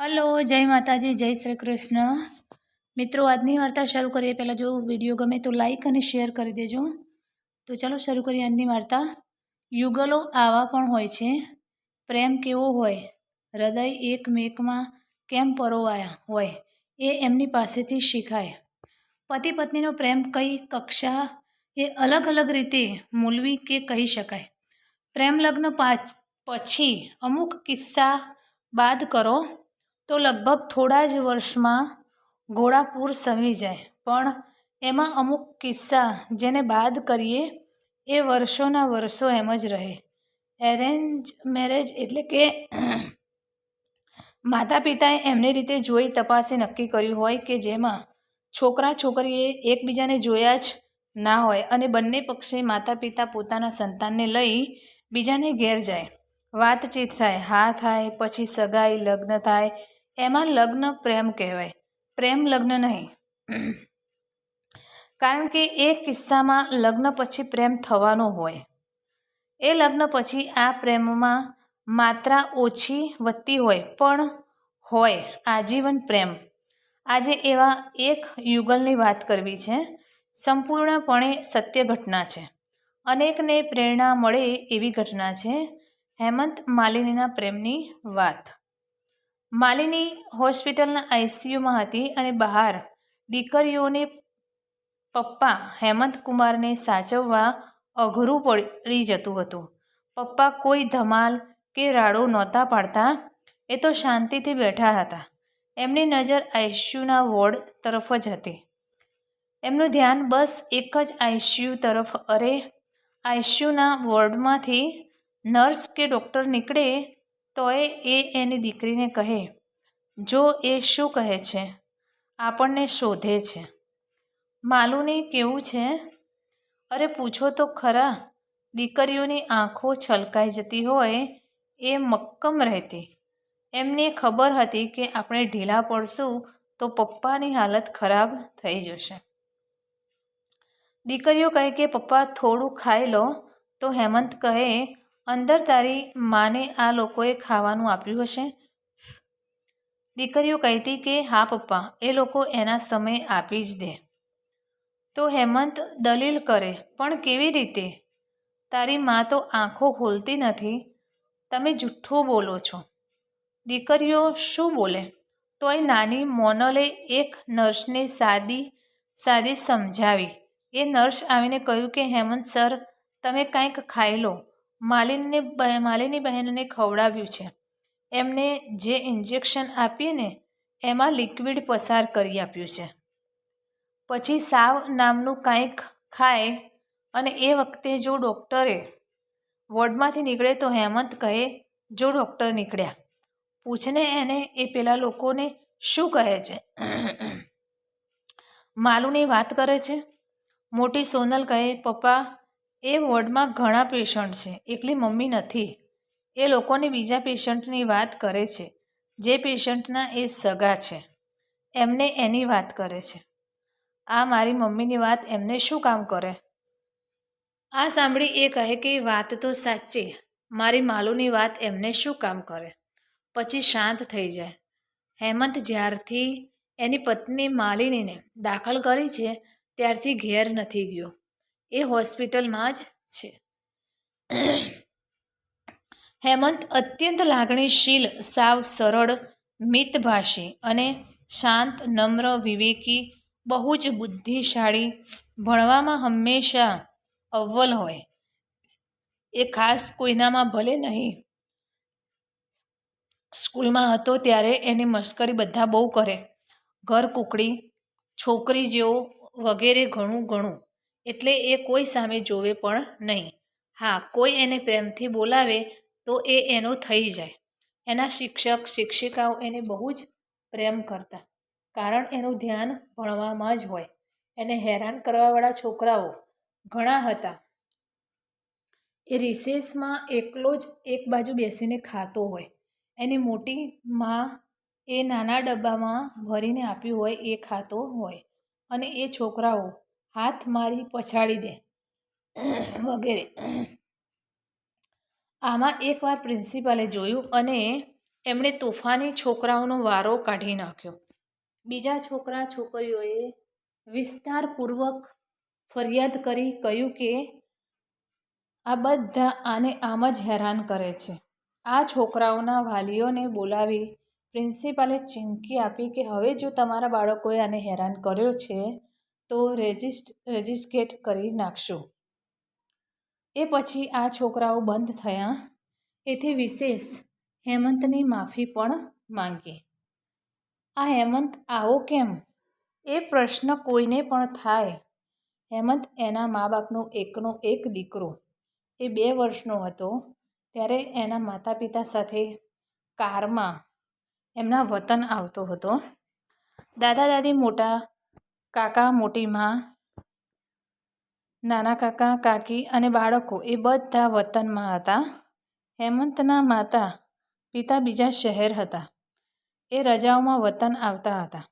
Hello, જય માતાજી, જય શ્રી કૃષ્ણ. મિત્રો, આજની વાર્તા શરૂ કરીએ. પહેલાં જો વીડિયો ગમે તો લાઈક અને શેર કરી દેજો. તો ચાલો શરૂ કરીએ આજની વાર્તા. યુગલો આવા પણ હોય છે. પ્રેમ કેવો હોય? હૃદય એકમેકમાં કેમ પરોવાયા હોય? એ એમની પાસેથી શીખાય. પતિ પત્નીનો પ્રેમ કઈ કક્ષા એ અલગ અલગ રીતે મૂલવી કે કહી શકાય? પ્રેમ લગ્ન પાછ પછી અમુક કિસ્સા બાદ કરો. તો લગભગ થોડા જ વર્ષમાં ઘોડાપૂર સમી જાય. પણ એમાં અમુક કિસ્સા જેને બાદ કરીએ, એ વર્ષોના વર્ષો એમ જ રહે. એરેન્જ મેરેજ એટલે કે માતા પિતાએ એમની રીતે જોઈ તપાસે નક્કી કર્યું હોય કે જેમાં છોકરા છોકરીએ એકબીજાને જોયા જ ના હોય અને બંને પક્ષે માતા પિતા પોતાના સંતાનને લઈ બીજાને ઘેર જાય. વાતચીત થાય, હા થાય, પછી સગાઈ, લગ્ન થાય એમાં લગ્ન પ્રેમ કહેવાય. પ્રેમ લગ્ન નહીં. કારણ કે એ કિસ્સામાં લગ્ન પછી પ્રેમ થવાનો હોય. એ લગ્ન પછી આ પ્રેમમાં માત્રા ઓછી વધતી હોય, પણ હોય આજીવન પ્રેમ. આજે એવા એક યુગલની વાત કરવી છે. સંપૂર્ણપણે સત્ય ઘટના છે. અનેકને પ્રેરણા મળે એવી ઘટના છે. હેમંત માલિનીના પ્રેમની વાત. માલિની હોસ્પિટલના આઈસીયુમાં હતી અને બહાર દીકરીઓને પપ્પા હેમંત કુમારને સાચવવા અઘરું પડી જતું હતું. પપ્પા કોઈ ધમાલ કે રાડો નહોતા પાડતા, એ તો શાંતિથી બેઠા હતા. એમની નજર આઈસીયુના વોર્ડ તરફ જ હતી. એમનું ધ્યાન બસ એક જ આઈસીયુ તરફ અરે આઈસીયુના વોર્ડમાંથી નર્સ કે ડૉક્ટર નીકળે તોય એ એની દીકરીને કહે, જો એ શું કહે છે? આપણને શોધે છે. માલુને કેવું છે? અરે પૂછો તો ખરા, દીકરીઓની આંખો છલકાઈ જતી હોય એ મક્કમ રહેતી. એમને ખબર હતી કે આપણે ઢીલા પડશું તો પપ્પાની હાલત ખરાબ થઈ જશે. દીકરીઓ કહે કે, પપ્પા થોડું ખાઈ લો. તો હેમંત કહે અંદર તારી માને આ લોકોએ ખાવાનું આપ્યું હશે? દીકરીઓ કહેતી કે, હા, પપ્પા, એ લોકો એના સમય આપી જ દે. તો હેમંત દલીલ કરે, પણ કેવી રીતે? તારી મા તો આંખો ખોલતી નથી. તમે જુઠ્ઠું બોલો છો. દીકરીઓ શું બોલે? તોય નાની મોનલે એક નર્સને સાદી સાદી સમજાવી. એ નર્સ આવીને કહ્યું કે, હેમંત સર, તમે કાંઈક ખાઈ લો. માલિનને માલિની બહેનને ખવડાવ્યું છે. એમને જે ઇન્જેક્શન આપીએ ને એમાં લિક્વિડ પસાર કરી આપ્યું છે. પછી સાવ નામનું કાંઈક ખાય અને એ વખતે જો ડૉક્ટરે વોર્ડમાંથી નીકળે તો હેમંત કહે, જો ડૉક્ટર નીકળ્યા. પૂછને એને એ પેલા લોકોને શું કહે છે? માલુની વાત કરે છે. મોટી સોનલ કહે, પપ્પા એ વોર્ડમાં ઘણા પેશન્ટ છે, એકલી મમ્મી નથી. એ લોકોને બીજા પેશન્ટની વાત કરે છે, જે પેશન્ટના એ સગા છે. એમને એની વાત કરે છે. આ મારી મમ્મીની વાત એમને શું કામ કરે? આ સાંભળી એ કહે કે, વાત તો સાચી, મારી માલુની વાત એમને શું કામ કરે? પછી શાંત થઈ જાય. હેમંત જ્યારથી એની પત્ની માલિનીને દાખલ કરી છે, ત્યારથી ઘેર નથી ગયો. એ હોસ્પિટલમાં જ છે. હેમંત અત્યંત લાગણીશીલ, સાવ સરળ, મિતભાષી અને શાંત, નમ્ર, વિવેકી, બહુ જ બુદ્ધિશાળી, ભણવામાં હંમેશા અવ્વલ હોય. એ ખાસ કોઈનામાં ભલે નહીં. સ્કૂલમાં હતો ત્યારે એની મશ્કરી બધા બહુ કરે. ઘર કુકડી, છોકરી જેવો વગેરે ઘણું ઘણું એટલે એ કોઈ સામે જોવે પણ નહીં. હા, કોઈ એને પ્રેમથી બોલાવે તો એ એનો થઈ જાય. એના શિક્ષક, શિક્ષિકાઓ એને બહુ જ પ્રેમ કરતા, કારણ એનું ધ્યાન ભણવામાં જ હોય. એને હેરાન કરવાવાળા છોકરાઓ ઘણા હતા. એ રિસેસમાં એકલો જ એક બાજુ બેસીને ખાતો હોય. એની મોટી માં એ નાના ડબ્બામાં ભરીને આપ્યું હોય, એ ખાતો હોય. અને એ છોકરાઓ હાથ મારી પછાડી દે. વગેરે. આમાં એકવાર પ્રિન્સિપાલે જોયું અને એમણે તોફાની છોકરાઓનો વારો કાઢી નાખ્યો. બીજા છોકરા છોકરીઓએ વિસ્તારપૂર્વક ફરિયાદ કરી કહ્યું કે આ બધા આને આમ જ હેરાન કરે છે. આ છોકરાઓના વાલીઓને બોલાવી પ્રિન્સિપાલે ચીમકી આપી કે હવે જો તમારા બાળકોએ આને હેરાન કર્યો છે તો રેજિસ્ટ રેજિસ્ટ્રેટ કરી નાખશું. એ પછી આ છોકરાઓ બંધ થયા. એથી વિશેષ હેમંતની માફી પણ માંગી. આ હેમંત આવો કેમ? એ પ્રશ્ન કોઈને પણ થાય. હેમંત એના મા બાપનો એકનો એક દીકરો. એ બે વર્ષનો હતો. ત્યારે એના માતા પિતા સાથે કારમાં એમના વતન આવતો હતો. દાદા દાદી મોટા કાકા, મોટી મા, નાના કાકા, કાકી અને બાળકો એ બધા વતનમાં હતા. હેમંતના માતા પિતા બીજા શહેર હતા. એ રજાઓમાં વતન આવતા હતા.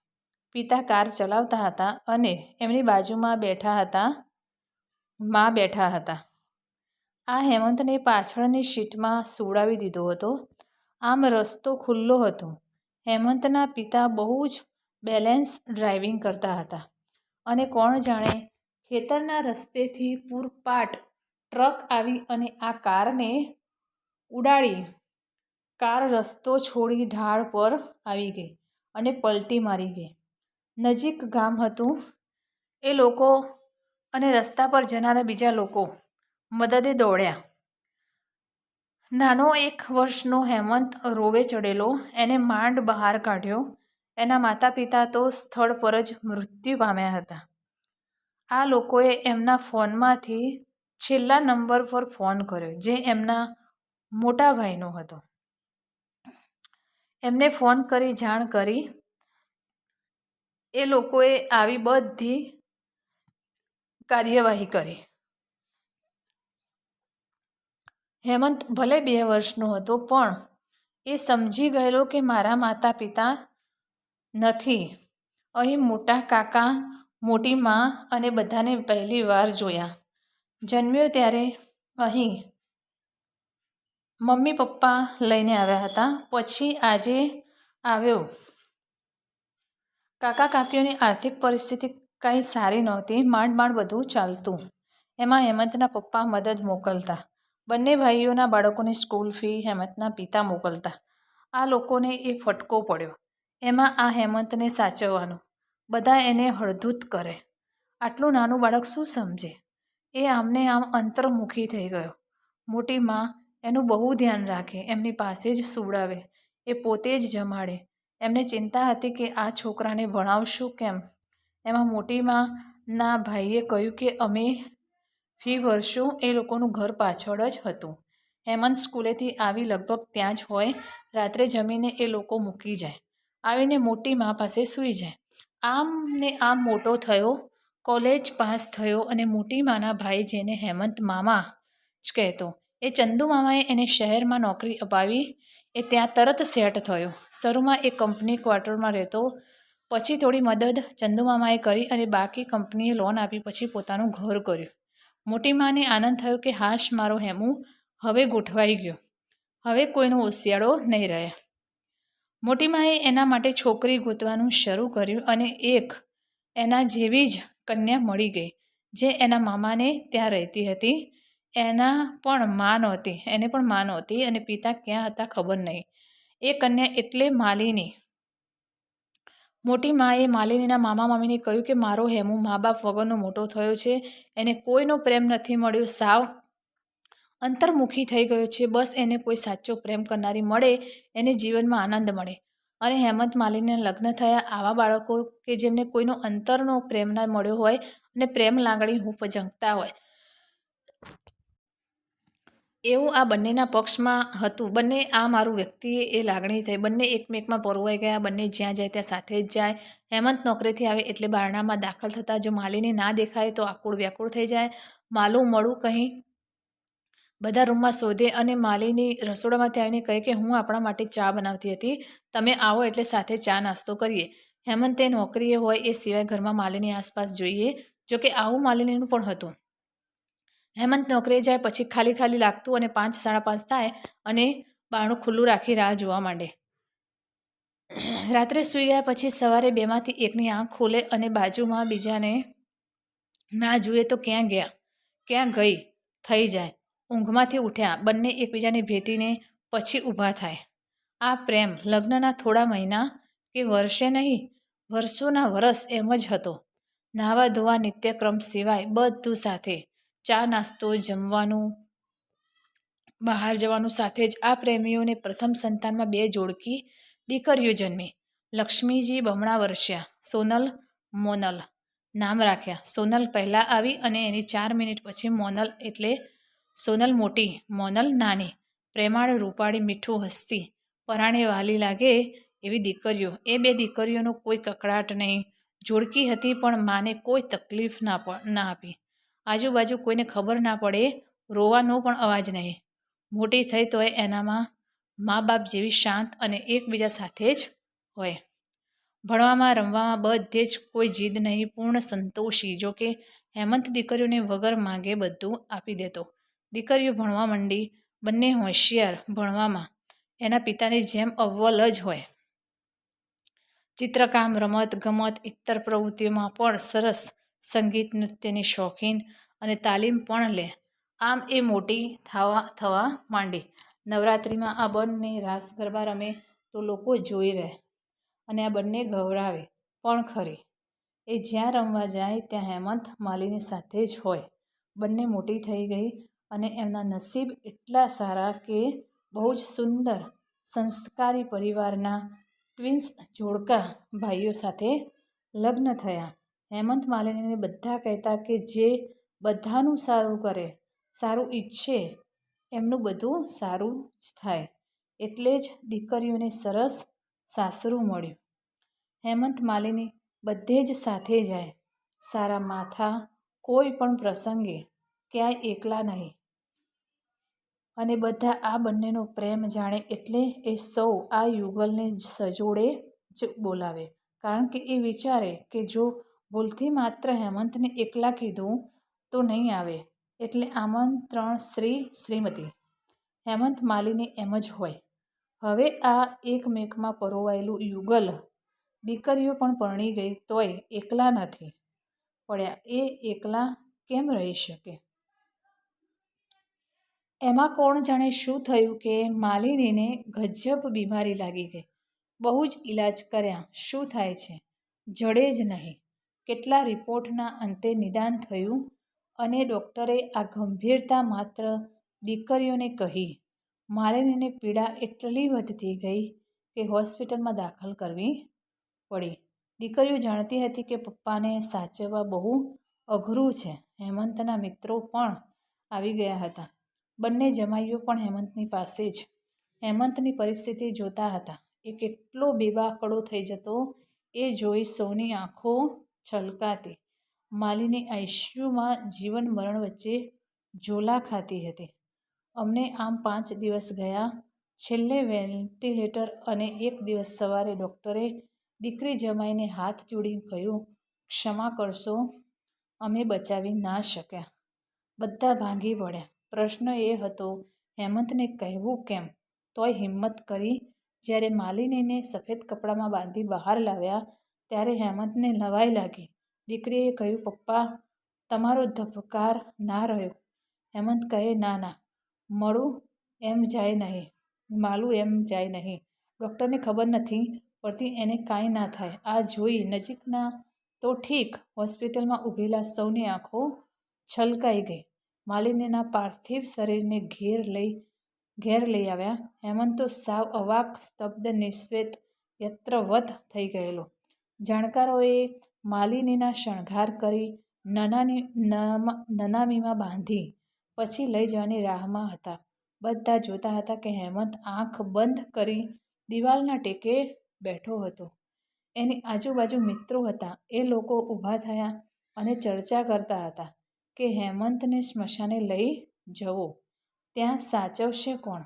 પિતા કાર ચલાવતા હતા અને એમની બાજુમાં બેઠા હતા, મા બેઠા હતા. આ હેમંતને પાછળની સીટમાં સુવડાવી દીધો હતો. આમ રસ્તો ખુલ્લો હતો. હેમંતના પિતા બહુ જ બેલેન્સ ડ્રાઇવિંગ કરતા હતા. અને કોણ જાણે ખેતરના રસ્તેથી પૂરપાટ ટ્રક આવી અને આ કારને ઉડાડી. કાર રસ્તો છોડી ઢાળ પર આવી ગઈ અને પલટી મારી ગઈ. નજીક ગામ હતું એ લોકો અને રસ્તા પર જનારા બીજા લોકો મદદે દોડ્યા. નાનો એક વર્ષનો હેમંત રોવે ચડેલો, એને માંડ બહાર કાઢ્યો એના માતા પિતા તો સ્થળ પર જ મૃત્યુ પામ્યા હતા. આ લોકોએ એમના ફોનમાંથી છેલ્લા નંબર પર ફોન કર્યો, જે એમના મોટા ભાઈનો હતો. એમને ફોન કરી જાણ કરી એ લોકોએ આવી બધી કાર્યવાહી કરી. હેમંત ભલે બે વર્ષનો હતો, પણ એ સમજી ગયેલો કે મારા માતા પિતા નથી. અહીં મોટા કાકા, મોટી મા અને બધાને પહેલી વાર જોયા. જન્મ્યો ત્યારે અહીં. મમ્મી, પપ્પા લઈને આવ્યા હતા. પછી આજે આવ્યો. કાકા કાકીઓની આર્થિક પરિસ્થિતિ કાંઈ સારી નહોતી. માંડ માંડ બધું ચાલતું. એમાં હેમંતના પપ્પા મદદ મોકલતા. બંને ભાઈઓના બાળકોની સ્કૂલ ફી હેમંતના પિતા મોકલતા. આ લોકોને એ ફટકો પડ્યો. એમાં આ હેમંતને સાચવવાનું. બધા એને હળધૂત કરે. આટલું નાનું બાળક શું સમજે? એ આમને આમ અંતર્મુખી થઈ ગયો. મોટી માં એનું બહુ ધ્યાન રાખે, એમની પાસે જ સુવડાવે, એ પોતે જ જમાડે. એમને ચિંતા હતી કે આ છોકરાને ભણાવશું કેમ? એમાં મોટી ના ભાઈએ કહ્યું કે અમે ફી ભરશું, એ લોકોનું ઘર પાછળ જ હતું. હેમંત સ્કૂલેથી આવી લગભગ ત્યાં જ હોય, રાત્રે જમીને એ લોકો મૂકી જાય. આવીને મોટી મા પાસે સૂઈ જાય. આમ ને આમ મોટો થયો, કોલેજ પાસ થયો અને મોટી માના ભાઈ જેને હેમંત મામા જ કહેતો. એ ચંદુ મામાએ એને શહેરમાં નોકરી અપાવી. એ ત્યાં તરત સેટ થયો. શરૂમાં એ કંપની ક્વાર્ટરમાં રહેતો. પછી થોડી મદદ ચંદુ મામાએ કરી અને બાકી કંપનીએ લોન આપી પછી પોતાનું ઘર કર્યું. મોટી માને આનંદ થયો કે, હાશ, મારો હેમુ, હવે ગોઠવાઈ ગયો. હવે કોઈનો હોશિયાળો નહીં રહે. મોટી માએ એના માટે છોકરી ગોતવાનું શરૂ કર્યું અને એક એના જેવી જ કન્યા મળી ગઈ, જે એના મામાને ત્યાં રહેતી હતી. એના પણ મા નહોતી, એને પણ મા નહોતી અને પિતા ક્યાં હતા ખબર નહીં. એ કન્યા એટલે માલિની. મોટી માએ માલિનીના મામા મામીને કહ્યું કે મારો હેમુ મા બાપ વગરનો મોટો થયો છે, એને કોઈનો પ્રેમ નથી મળ્યો, સાવ અંતર્મુખી થઈ ગયો છે. બસ એને કોઈ સાચો પ્રેમ કરનારી મળે, એને જીવનમાં આનંદ મળે. અને હેમંત માલિનીને લગ્ન થયા. આવા બાળકો કે જેમને કોઈનો અંતરનો પ્રેમ ના મળ્યો હોય અને પ્રેમ લાગણી હૂંફ ઝંકતા હોય. એવું આ બંનેના પક્ષમાં હતું. બંને આ મારું વ્યક્તિએ એ લાગણી થઈ. બંને એકમેકમાં પરોવાઈ ગયા. બંને જ્યાં જાય ત્યાં સાથે જ જાય. હેમંત નોકરીથી આવે એટલે બારણામાં દાખલ થતાં. જો માલીને ના દેખાય તો આકુળ વ્યાકુળ થઈ જાય. માલું મળું કંઈ બધા રૂમમાં શોધે અને માલીની રસોડામાંથી આવીને કહે કે, હું આપણા માટે ચા બનાવતી હતી. તમે આવો એટલે સાથે ચા નાસ્તો કરીએ. હેમંતે નોકરીએ હોય એ સિવાય ઘરમાં માલીની આસપાસ જોઈએ જોકે આવું માલિનીનું પણ હતું. હેમંત નોકરીએ જાય પછી ખાલી ખાલી લાગતું અને પાંચ, સાડા પાંચ થાય અને બારણું ખુલ્લું રાખી રાહ જોવા માંડે. રાત્રે સૂઈ ગયા પછી સવારે બેમાંથી એકની આંખ ખુલે અને બાજુમાં બીજાને ના જુએ તો ક્યાં ગયા? ક્યાં ગઈ? થઈ જાય. ઊંઘમાંથી ઉઠ્યા, બંને એકબીજાને ભેટીને પછી ઊભા થાય. આ પ્રેમ લગ્નના થોડા મહિના કે વર્ષે નહીં, વર્ષોના વરસ એમ જ હતો. નાહવા ધોવા નિત્યક્રમ સિવાય બધું સાથે, ચા નાસ્તો, જમવાનું, બહાર જવાનું સાથે જ આ પ્રેમીઓને પ્રથમ સંતાનમાં બે જોડકી દીકરીઓ જન્મી. લક્ષ્મીજી બમણા વર્ષ્યા સોનલ મોનલ નામ રાખ્યા. સોનલ પહેલાં આવી અને એની ચાર મિનિટ પછી મોનલ એટલે સોનલ મોટી, મોનલ નાની, પ્રેમાળ, રૂપાળી, મીઠું, હસતી, પરાણે વાલી લાગે એવી દીકરીઓ. એ બે દીકરીઓનો કોઈ કકડાટ નહીં. જોડકી હતી પણ માને કોઈ તકલીફ ના ના આપી. આજુબાજુ કોઈને ખબર ના પડે, રોવાનો પણ અવાજ નહીં. મોટી થઈ તોય એનામાં મા બાપ જેવી શાંત અને એકબીજા સાથે જ હોય. ભણવામાં, રમવામાં બધે જ કોઈ જીદ નહીં, પૂર્ણ સંતોષી, જોકે હેમંત દીકરીઓને વગર માંગે બધું આપી દેતો. દીકરીઓ ભણવા માંડી, બંને હોશિયાર ભણવામાં. એના પિતાની જેમ અવ્વલ જ હોય. ચિત્રકામ, રમત ગમત, ઇતર પ્રવૃત્તિઓમાં પણ સરસ સંગીત, નૃત્યની શોખીન અને તાલીમ પણ લે. આમ એ મોટી થવા થવા માંડી. નવરાત્રિમાં આ બંને રાસ ગરબા રમે તો લોકો જોઈ રહે અને આ બંને ગૌરાવે પણ ખરી. એ જ્યાં રમવા જાય ત્યાં હેમંત માલીની સાથે જ હોય. બંને મોટી થઈ ગઈ અને એમના નસીબ એટલા સારા કે બહુ જ સુંદર સંસ્કારી પરિવારના ટ્વિન્સ જોડકા ભાઈઓ સાથે લગ્ન થયા. હેમંત માલિનીને બધા કહેતા કે જે બધાનું સારું કરે, સારું ઈચ્છે, એમનું બધું સારું જ થાય. એટલે જ દીકરીઓને સરસ સાસરું મળ્યું. હેમંત માલિની બધે જ સાથે જાય. સારા માથા કોઈ પણ પ્રસંગે ક્યાંય એકલા નહીં. અને બધા આ બંનેનો પ્રેમ જાણે એટલે એ સૌ આ યુગલને સજોડે જ બોલાવે. કારણ કે એ વિચારે કે જો ભૂલથી માત્ર હેમંતને એકલા કીધું તો નહીં આવે. એટલે આમંત્રણ શ્રી શ્રીમતી. હેમંત માલીને એમ જ હોય. હવે આ એકમેકમાં પરોવાયેલું યુગલ દીકરીઓ પણ પરણી ગઈ તોય એકલા નથી. પડ્યા એ એકલા કેમ રહી શકે? એમાં કોણ જાણે શું થયું કે માલિનીને ગજબ બીમારી લાગી ગઈ. બહુ જ ઈલાજ કર્યા. શું થાય છે? જડે જ નહીં. કેટલા રિપોર્ટના અંતે નિદાન થયું? અને ડૉક્ટરે આ ગંભીરતા માત્ર દીકરીઓને કહી, માલિનીને પીડા એટલી વધતી ગઈ કે હોસ્પિટલમાં દાખલ કરવી પડી. દીકરીઓ જાણતી હતી કે પપ્પાને સાચવવા બહુ અઘરું છે. હેમંતના મિત્રો પણ આવી ગયા હતા. બંને જમાઈઓ પણ હેમંતની પાસે જ. હેમંતની પરિસ્થિતિ જોતા હતા. એ કેટલો બેબાકડો થઈ જતો, એ જોઈ સૌની આંખો છલકાતી. માલીની આઈસીયુમાં જીવન મરણ વચ્ચે ઝોલા ખાતી હતી. અમને આમ પાંચ દિવસ ગયા. છેલ્લે વેન્ટિલેટર અને એક દિવસ સવારે ડૉક્ટરે દીકરી જમાઈને હાથ જોડીને કહ્યું, ક્ષમા કરશો, અમે બચાવી ના શક્યા. બધા ભાંગી પડ્યા પ્રશ્ન એ હતો, હેમંતને કહેવું કેમ? તોય હિંમત કરી. જ્યારે માલિનીને સફેદ કપડામાં બાંધી બહાર લાવ્યા, ત્યારે હેમંતને લવાઈ લાગી. દીકરીએ કહ્યું, પપ્પા, તમારો ધબકાર ના રહ્યો. હેમંત કહે, ના ના, મળું એમ જાય નહીં, માલું એમ જાય નહીં. ડૉક્ટરને ખબર નથી પડતી એને કાંઈ ના થાય. આ જોઈ નજીકના તો ઠીક, હોસ્પિટલમાં ઊભેલા સૌની આંખો છલકાઈ ગઈ. માલિનીના પાર્થિવ શરીરને ઘેર લઈ ઘેર લઈ આવ્યા. હેમંતો સાવ અવાક સ્તબ્ધ નિશ્વેત યત્રવત થઈ ગયેલો. જાણકારોએ માલિનીના શણગાર કરી નનાની નનામીમાં બાંધી, પછી લઈ જવાની રાહમાં હતા. બધા જોતા હતા કે હેમંત આંખ બંધ કરી દિવાલના ટેકે બેઠો હતો. એની આજુબાજુ મિત્રો હતા. એ લોકો ઊભા થયા અને ચર્ચા કરતા હતા. કે હેમંતને સ્મશાને લઈ જવો. ત્યાં સાચવશે કોણ?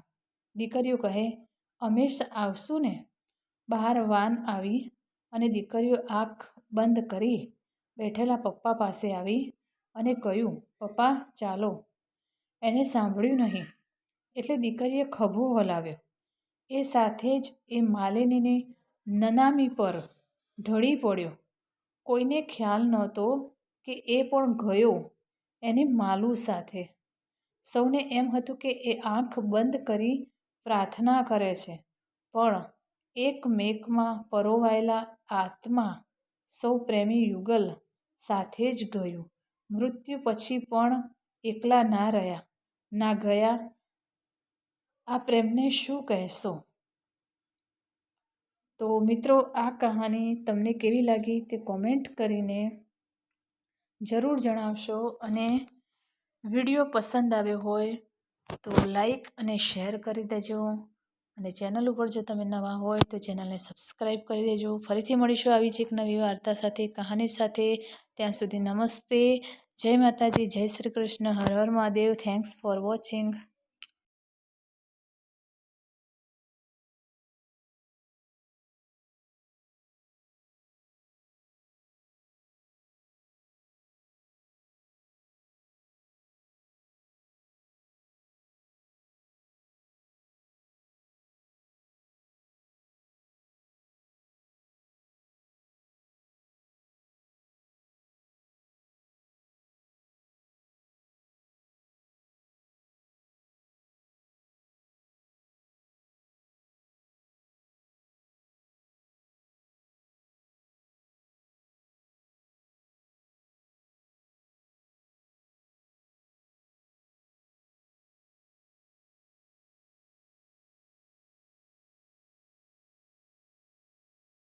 દીકરીઓ કહે અમેશ આવશું ને? બહાર વાન આવી અને દીકરીઓ આંખ બંધ કરી બેઠેલા પપ્પા પાસે આવી અને કહ્યું, પપ્પા, ચાલો. એને સાંભળ્યું નહીં. એટલે દીકરીએ ખભો હલાવ્યો. એ સાથે જ એ માલિનીને નનામી પર ઢળી પડ્યો. કોઈને ખ્યાલ નહોતો કે એ પણ ગયો એની માલુ સાથે. સૌને એમ હતું કે એ આંખ બંધ કરી પ્રાર્થના કરે છે. પણ એકમેકમાં પરોવાયેલા આત્મા સૌ પ્રેમી યુગલ સાથે જ ગયું. મૃત્યુ પછી પણ એકલા ના રહ્યા. ના ગયા. આ પ્રેમને શું કહેશો? તો મિત્રો, આ કહાની તમને કેવી લાગી તે કોમેન્ટ કરીને જરૂર જણાવશો અને વીડિયો પસંદ આવ્યો હોય તો લાઈક અને શેર કરી દેજો. અને ચેનલ ઉપર જો તમે નવા હોય તો ચેનલને સબસ્ક્રાઈબ કરી દેજો. ફરીથી મળીશું આવી જ એક નવી વાર્તા સાથે, કહાની સાથે. ત્યાં સુધી નમસ્તે. જય માતાજી, જય શ્રી કૃષ્ણ. હર હર મહાદેવ. Thanks for watching